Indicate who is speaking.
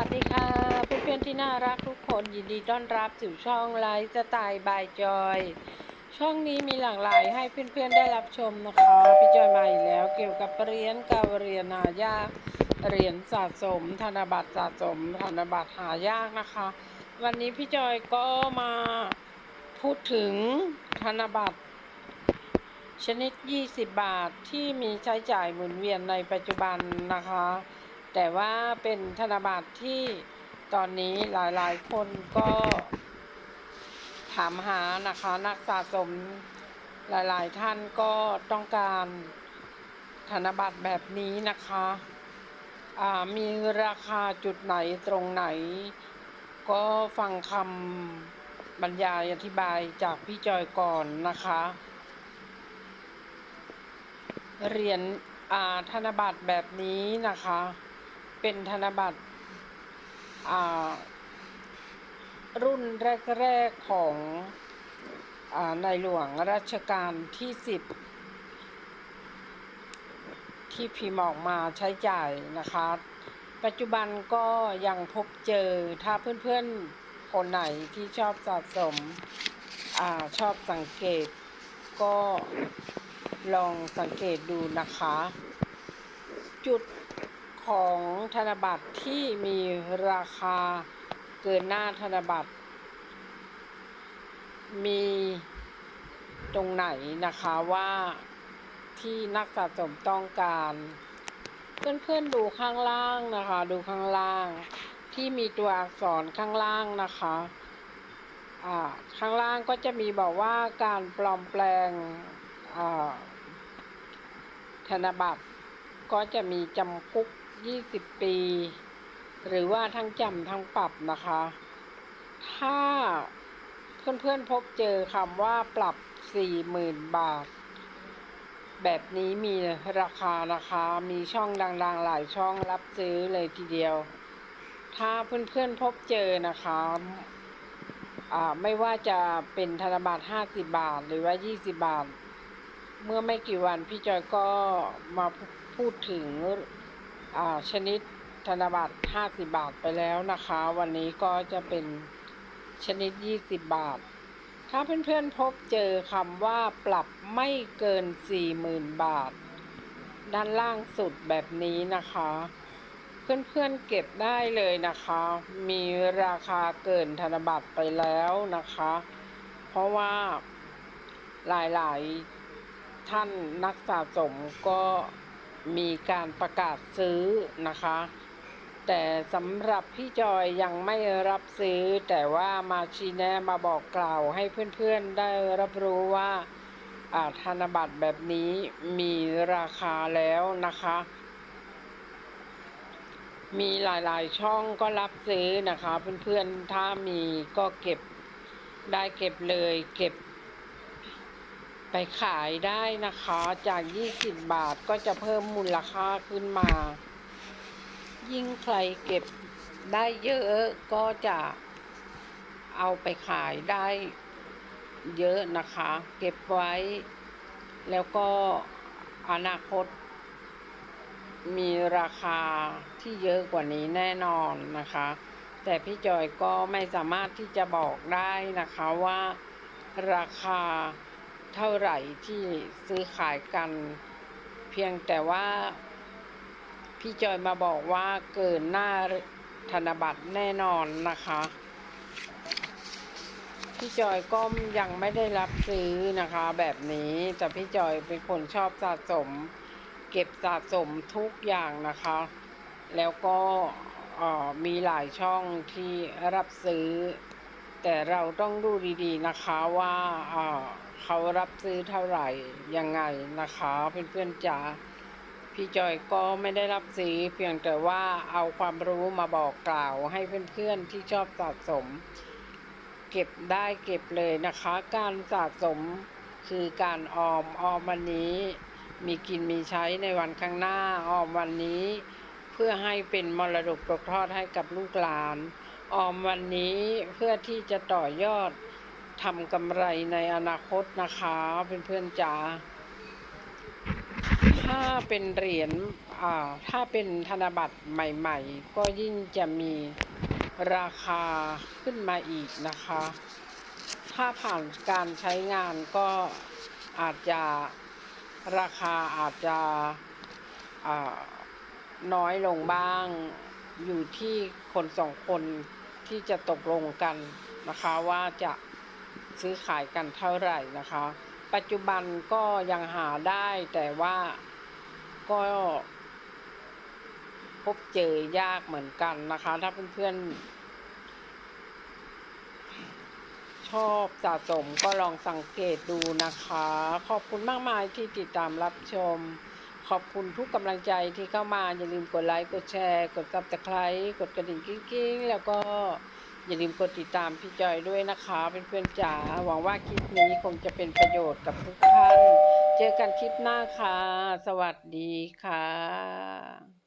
Speaker 1: ัสดีค่ะเพื่อนๆที่น่ารักทุกคนยินดีต้อนรับสู่ช่องไลฟ์สไตล์บายจอย ช่องนี้มีหลากหลายให้เพื่อนๆได้รับชมนะคะพี่จอยมาอีกแล้วเกี่ยวกับเหรียญกาเรียญหายากเหรียญสะสม ธนบัตรสะสม ธนบัตรหายากนะคะ วันนี้พี่จอยก็มาพูดถึงธนบัตรชนิด 20 บาทที่มีใช้จ่ายหมุนเวียนในปัจจุบันนะคะ แต่ว่าเป็นธนบัตรที่ตอนนี้หลายๆ คนก็ถามหานะคะนักสะสมหลาย ๆ ท่านก็ต้องการธนบัตรแบบนี้นะคะมีราคาจุดไหนตรงไหน ก็ฟังคำบรรยายอธิบายจากพี่จอยก่อนนะคะเหรียญธนบัตรแบบนี้นะคะ เป็นธนบัตรอ่ารุ่นแรก ๆ ของอาในหลวงรัชกาลที่สิบที่พิมพ์ออกมาใช้จ่ายนะคะ ปัจจุบันก็ยังพบเจอถ้าเพื่อน ๆ คนไหนที่ชอบสะสมอาชอบสังเกต ก็ลองสังเกตดูนะคะ จุด ของธนบัตรที่มีราคาเกินหน้าธนบัตร มีตรงไหนนะคะว่าที่นักสะสมต้องการ เพื่อนๆดูข้างล่างนะคะ ดูข้างล่าง ที่มีตัวอักษรข้างล่างนะคะอ่าข้างล่างก็จะมีบอกว่าการปลอมแปลงอ่าธนบัตรก็จะมีจำคุก 20ปี หรือว่าทั้งจำทั้งปรับนะคะ ถ้าเพื่อนๆพบเจอคำว่าปรับ40,000บาท แบบนี้มีราคานะคะ มีช่องดังๆ หลายช่องรับซื้อเลยทีเดียว ถ้าเพื่อนๆพบเจอนะคะไม่ว่าจะเป็นธนบัตร50บาท หรือว่า20บาท เมื่อไม่กี่วันพี่จอยก็มาพูดถึง ชนิดธนบัตร 50 บาทไปแล้วนะคะ วันนี้ก็จะเป็นชนิด 20 บาท ถ้าเพื่อนๆพบเจอคำว่าปรับไม่เกิน 40,000 บาท ด้านล่างสุดแบบนี้นะคะ เพื่อนๆเก็บได้เลยนะคะ มีราคาเกินธนบัตรไปแล้วนะคะ เพราะว่าหลายๆ ท่านนักสะสมก็ มีการประกาศซื้อนะคะ แต่สำหรับพี่จอยยังไม่รับซื้อ แต่ว่ามาชี้แนะมาบอกกล่าวให้เพื่อนๆได้รับรู้ว่าอาธนบัตรแบบนี้มีราคาแล้วนะคะ มีหลายๆช่องก็รับซื้อนะคะ เพื่อนๆถ้ามีก็เก็บได้เก็บเลย เก็บ ไปขายได้นะคะ จาก 20 บาทก็จะเพิ่มมูลค่าขึ้นมา ยิ่งใครเก็บได้เยอะก็จะเอาไปขายได้เยอะนะคะ เก็บไว้ แล้วก็อนาคต มีราคาที่เยอะกว่านี้แน่นอนนะคะ แต่พี่จอยก็ไม่สามารถที่จะบอกได้นะคะว่าราคา เท่าไหร่ที่ซื้อขายกัน เพียงแต่ว่า พี่จอยมาบอกว่าเกินหน้าธนบัตรแน่นอนนะคะ พี่จอยก็ยังไม่ได้รับซื้อนะคะ แบบนี้แต่พี่จอยเป็นคนชอบสะสม เก็บสะสมทุกอย่างนะคะ แล้วก็มีหลายช่องที่รับซื้อ แต่เราต้องดูดีๆนะคะว่า เขารับซื้อเท่าไหร่ยังไงนะคะเพื่อนๆจ๋าพี่จอยก็ไม่ได้รับซื้อเพียงแต่ว่าเอาความรู้มาบอกกล่าวให้เพื่อนๆที่ชอบสะสม เก็บได้เก็บเลยนะคะ การสะสมคือการออมออมวันนี้ มีกินมีใช้ในวันข้างหน้าออมวันนี้ เพื่อให้เป็นมรดกตกทอดให้กับลูกหลาน ออมวันนี้เพื่อที่จะต่อยอด ทำกำไรในอนาคตนะคะเพื่อนๆจ๋าถ้าเป็นเหรียญอ่าถ้าเป็นธนบัตรใหม่ๆ ก็ยิ่งจะมีราคาขึ้นมาอีกนะคะ ถ้าผ่านการใช้งานก็อาจจะราคาอาจจะน้อยลงบ้างอยู่ที่คนสองคนที่จะตกลงกันนะคะว่าจะ ซื้อขายกันเท่าไหร่นะคะ ปัจจุบันก็ยังหาได้แต่ว่าก็พบเจอยากเหมือนกันนะคะ ถ้าเพื่อนๆ ชอบสะสมก็ลองสังเกตดูนะคะ ขอบคุณมากมายที่ติดตามรับชม ขอบคุณทุกกำลังใจที่เข้ามา อย่าลืมกดไลค์ กดแชร์ กดซับสไครต์กดกระดิ่งกิ้งๆ แล้วก็ อย่าลืมกดติดตามพี่จอยด้วยนะคะเป็นเพื่อนๆจ๋าหวังว่าคลิปนี้คงจะเป็นประโยชน์กับทุกท่าน เจอกันคลิปหน้าค่ะ สวัสดีค่ะ